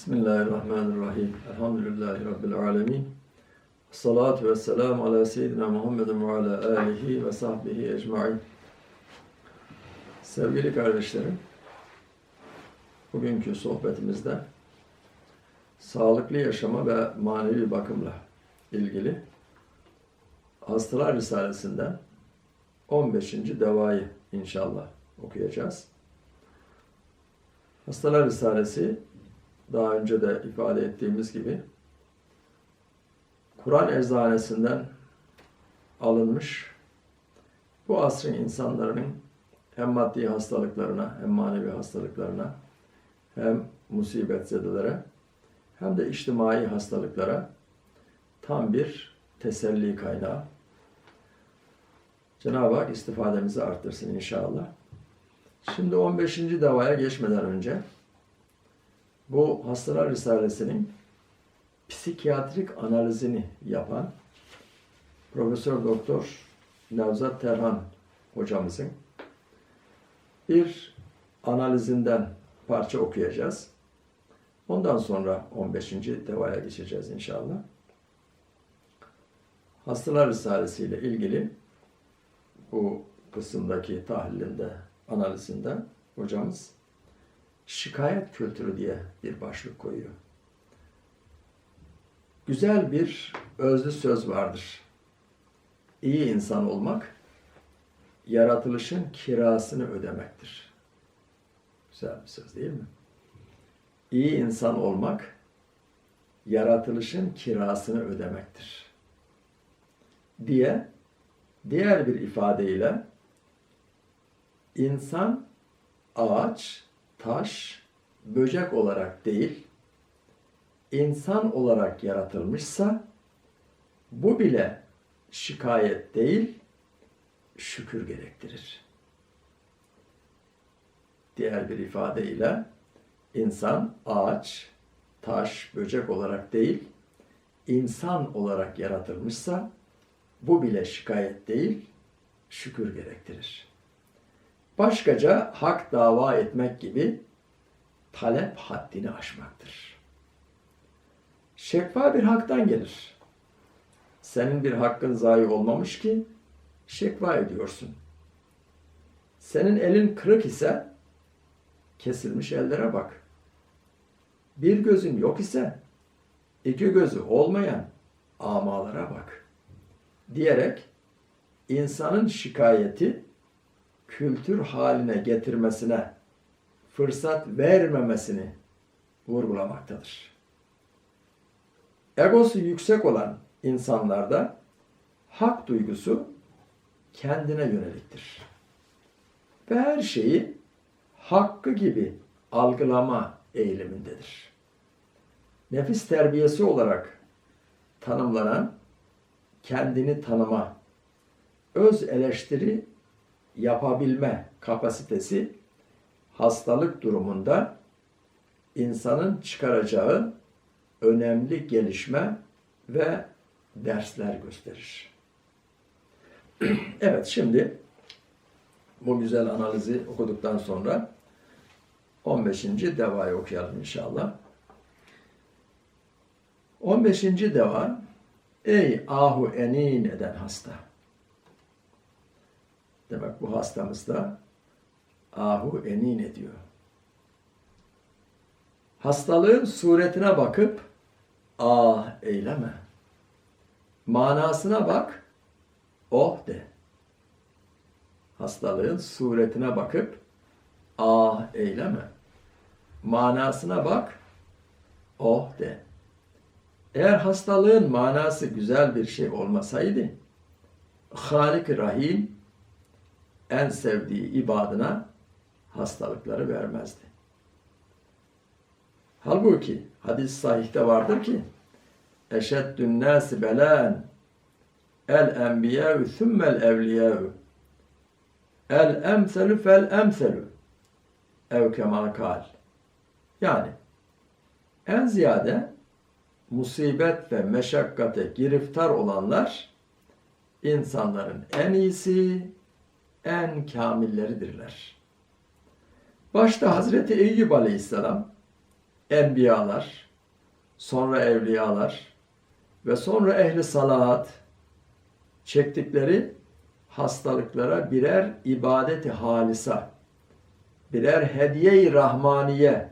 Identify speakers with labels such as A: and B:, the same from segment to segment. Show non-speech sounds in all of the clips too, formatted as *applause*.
A: Bismillahirrahmanirrahim. Elhamdülillahi Rabbil alemin. Salatu ve selamu ala seyyidina Muhammedin ve ala alihi ve sahbihi ecmain. Sevgili kardeşlerim, bugünkü sohbetimizde sağlıklı yaşama ve manevi bakımla ilgili Hastalar Risalesinden 15. devayı inşallah okuyacağız. Hastalar Risalesi daha önce de ifade ettiğimiz gibi Kur'an eczanesinden alınmış bu asrın insanların hem maddi hastalıklarına hem manevi hastalıklarına hem musibetzedelere hem de içtimai hastalıklara tam bir teselli kaynağı. Cenab-ı Hak istifademizi arttırsın inşallah. Şimdi 15. davaya geçmeden önce bu Hastalar Risalesi'nin psikiyatrik analizini yapan Profesör Doktor Nevzat Terhan hocamızın bir analizinden parça okuyacağız. Ondan sonra 15. devaya geçeceğiz inşallah. Hastalar Risalesi ile ilgili bu kısımdaki tahlilinde, analizinde hocamız şikayet kültürü diye bir başlık koyuyor. Güzel bir özlü söz vardır. İyi insan olmak, yaratılışın kirasını ödemektir. Güzel bir söz değil mi? İyi insan olmak, yaratılışın kirasını ödemektir. Diye diğer bir ifadeyle insan ağaç, taş, böcek olarak değil, insan olarak yaratılmışsa bu bile şikayet değil, şükür gerektirir. Diğer bir ifadeyle insan ağaç, taş, böcek olarak değil, insan olarak yaratılmışsa bu bile şikayet değil, şükür gerektirir. Başkaca hak dava etmek gibi talep haddini aşmaktır. Şekva bir haktan gelir. Senin bir hakkın zayi olmamış ki şekva ediyorsun. Senin elin kırık ise kesilmiş ellere bak. Bir gözün yok ise iki gözü olmayan amalara bak. Diyerek insanın şikayeti kültür haline getirmesine fırsat vermemesini vurgulamaktadır. Egosu yüksek olan insanlarda hak duygusu kendine yöneliktir. Ve her şeyi hakkı gibi algılama eğilimindedir. Nefis terbiyesi olarak tanımlanan kendini tanıma, öz eleştiri yapabilme kapasitesi hastalık durumunda insanın çıkaracağı önemli gelişme ve dersler gösterir. *clears throat* evet şimdi bu güzel analizi okuduktan sonra 15. devayı okuyalım inşallah. 15. deva Ey ahu enin eden hasta. Demek bu hastamız da ahu enin ediyor. Hastalığın suretine bakıp ah eyleme. Manasına bak, oh de. Hastalığın suretine bakıp ah eyleme. Manasına bak, oh de. Eğer hastalığın manası güzel bir şey olmasaydı, Halik Rahim en sevdiği ibadına hastalıkları vermezdi. Halbuki hadis sahihte vardır ki eşeddün nâsi belân el enbiyâ'u thummel evliyâ'u el emselü fel emselü ev kemâ kal. Yani en ziyade musibet ve meşakkate giriftar olanlar insanların en iyisi, en kamilleridirler. Başta Hazreti Eyüp Aleyhisselam enbiyalar, sonra evliyalar ve sonra ehli salahat çektikleri hastalıklara birer ibadeti halisa, birer hediye-i rahmaniye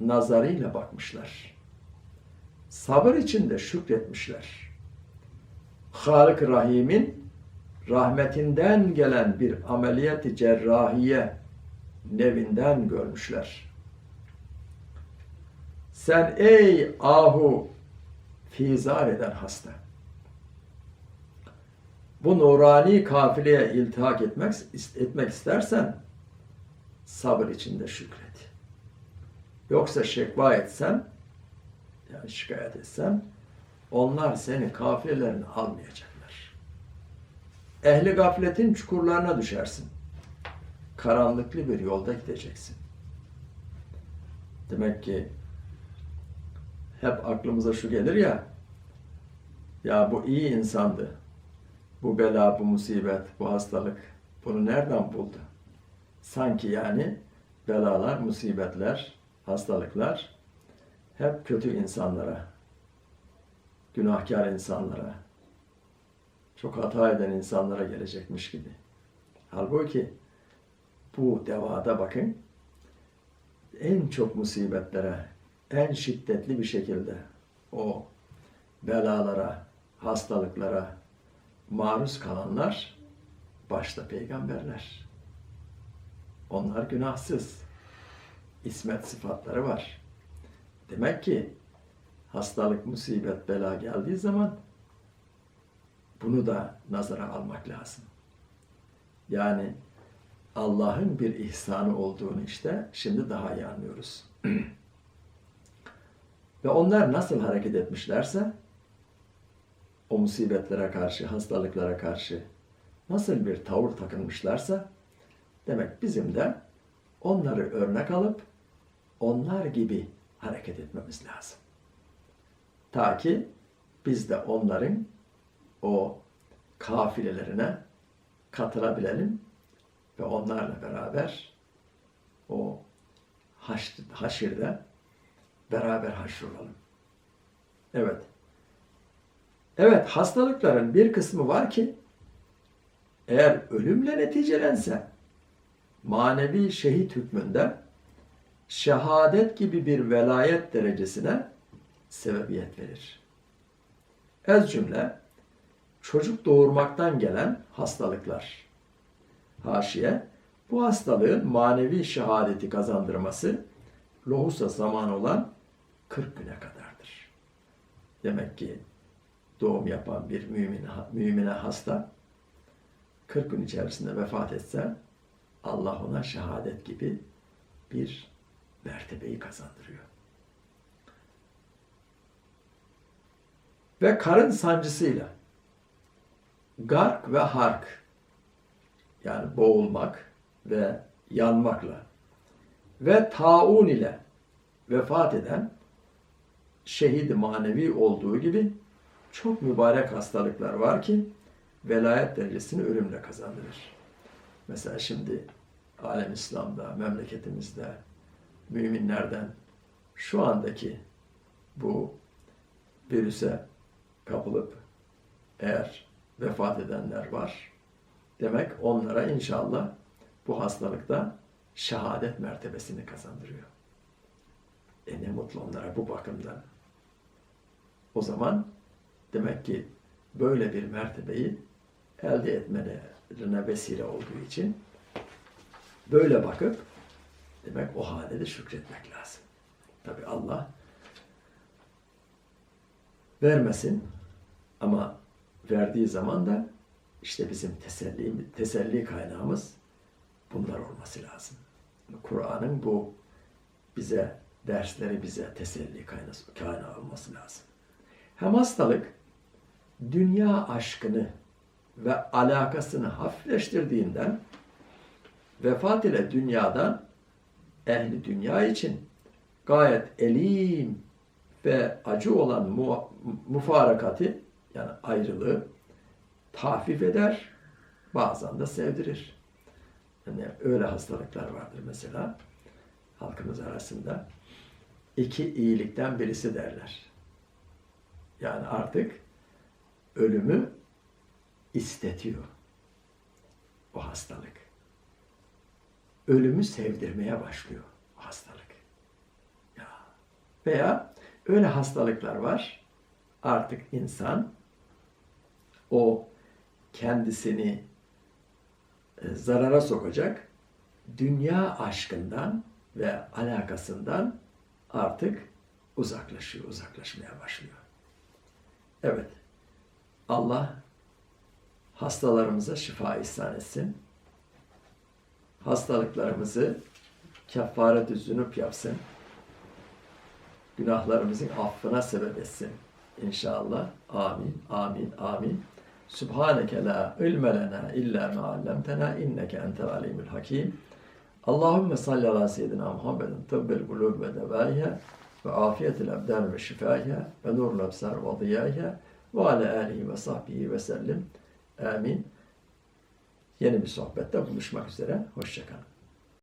A: nazarıyla bakmışlar. Sabır içinde şükretmişler. Halık Rahim'in rahmetinden gelen bir ameliyat-ı cerrahiye nevinden görmüşler. Sen ey ahu fizar eden hasta. Bu nurani kafileye iltihak etmek, etmek istersen sabır içinde şükret. Yoksa şekva etsen, yani şikayet etsen, onlar seni kafirlerini almayacaklar. Ehli gafletin çukurlarına düşersin. Karanlıklı bir yolda gideceksin. Demek ki hep aklımıza şu gelir ya, ya bu iyi insandı. Bu bela, bu musibet, bu hastalık bunu nereden buldu? Sanki yani belalar, musibetler, hastalıklar hep kötü insanlara, günahkar insanlara, çok hata eden insanlara gelecekmiş gibi. Halbuki bu devada bakın en çok musibetlere, en şiddetli bir şekilde o belalara, hastalıklara maruz kalanlar başta peygamberler. Onlar günahsız. İsmet sıfatları var. Demek ki hastalık, musibet, bela geldiği zaman bunu da nazara almak lazım. Yani Allah'ın bir ihsanı olduğunu işte şimdi daha iyi anlıyoruz. *clears throat* Ve onlar nasıl hareket etmişlerse o musibetlere karşı, hastalıklara karşı nasıl bir tavır takınmışlarsa demek bizim de onları örnek alıp onlar gibi hareket etmemiz lazım. Ta ki biz de onların o kafilelerine katılabilelim ve onlarla beraber o haş, haşirde beraber haşrolalım. Evet. Evet, hastalıkların bir kısmı var ki eğer ölümle neticelense manevi şehit hükmünde şehadet gibi bir velayet derecesine sebebiyet verir. Ez cümle çocuk doğurmaktan gelen hastalıklar. Haşiye bu hastalığın manevi şehadeti kazandırması lohusa zaman olan 40 güne kadardır. Demek ki doğum yapan bir mümin, mümine hasta 40 gün içerisinde vefat etse Allah ona şehadet gibi bir mertebeyi kazandırıyor. Ve karın sancısıyla gark ve hark yani boğulmak ve yanmakla ve taun ile vefat eden şehit manevi olduğu gibi çok mübarek hastalıklar var ki velayet derecesini ölümle kazandırır. Mesela şimdi alem İslam'da, memleketimizde müminlerden şu andaki bu virüse kapılıp eğer vefat edenler var. Demek onlara inşallah bu hastalıkta şehadet mertebesini kazandırıyor. E ne mutlu onlara bu bakımdan. O zaman demek ki böyle bir mertebeyi elde etmelerine vesile olduğu için böyle bakıp demek o hale de şükretmek lazım. Tabi Allah vermesin ama verdiği zaman da işte bizim teselli, teselli kaynağımız bunlar olması lazım. Kur'an'ın bu bize dersleri bize teselli kaynağı, kaynağı olması lazım. Hem hastalık dünya aşkını ve alakasını hafifleştirdiğinden vefat ile dünyadan ehli dünya için gayet elim ve acı olan mu mufarakati yani ayrılığı tahfif eder, bazen de sevdirir. Yani öyle hastalıklar vardır mesela halkımız arasında. iki iyilikten birisi derler. Yani artık ölümü istetiyor o hastalık. Ölümü sevdirmeye başlıyor o hastalık. Ya. Veya öyle hastalıklar var. Artık insan o kendisini e, zarara sokacak dünya aşkından ve alakasından artık uzaklaşıyor, uzaklaşmaya başlıyor. Evet, Allah hastalarımıza şifa ihsan etsin. Hastalıklarımızı kefaret zünüp yapsın. Günahlarımızın affına sebep etsin. İnşallah. Amin, amin, amin. Subhaneke la ilme lena illa ma allamtena inneke entel alimul hakim. Allahümme salli ala seyyidina Muhammedin tıbbel kulub ve devaiha ve afiyetil abdan ve şifaiha ve nurul absar ve diyaiha ve ala alihi ve sahbihi ve sellim. Amin. Yeni bir sohbette buluşmak üzere. Hoşçakalın.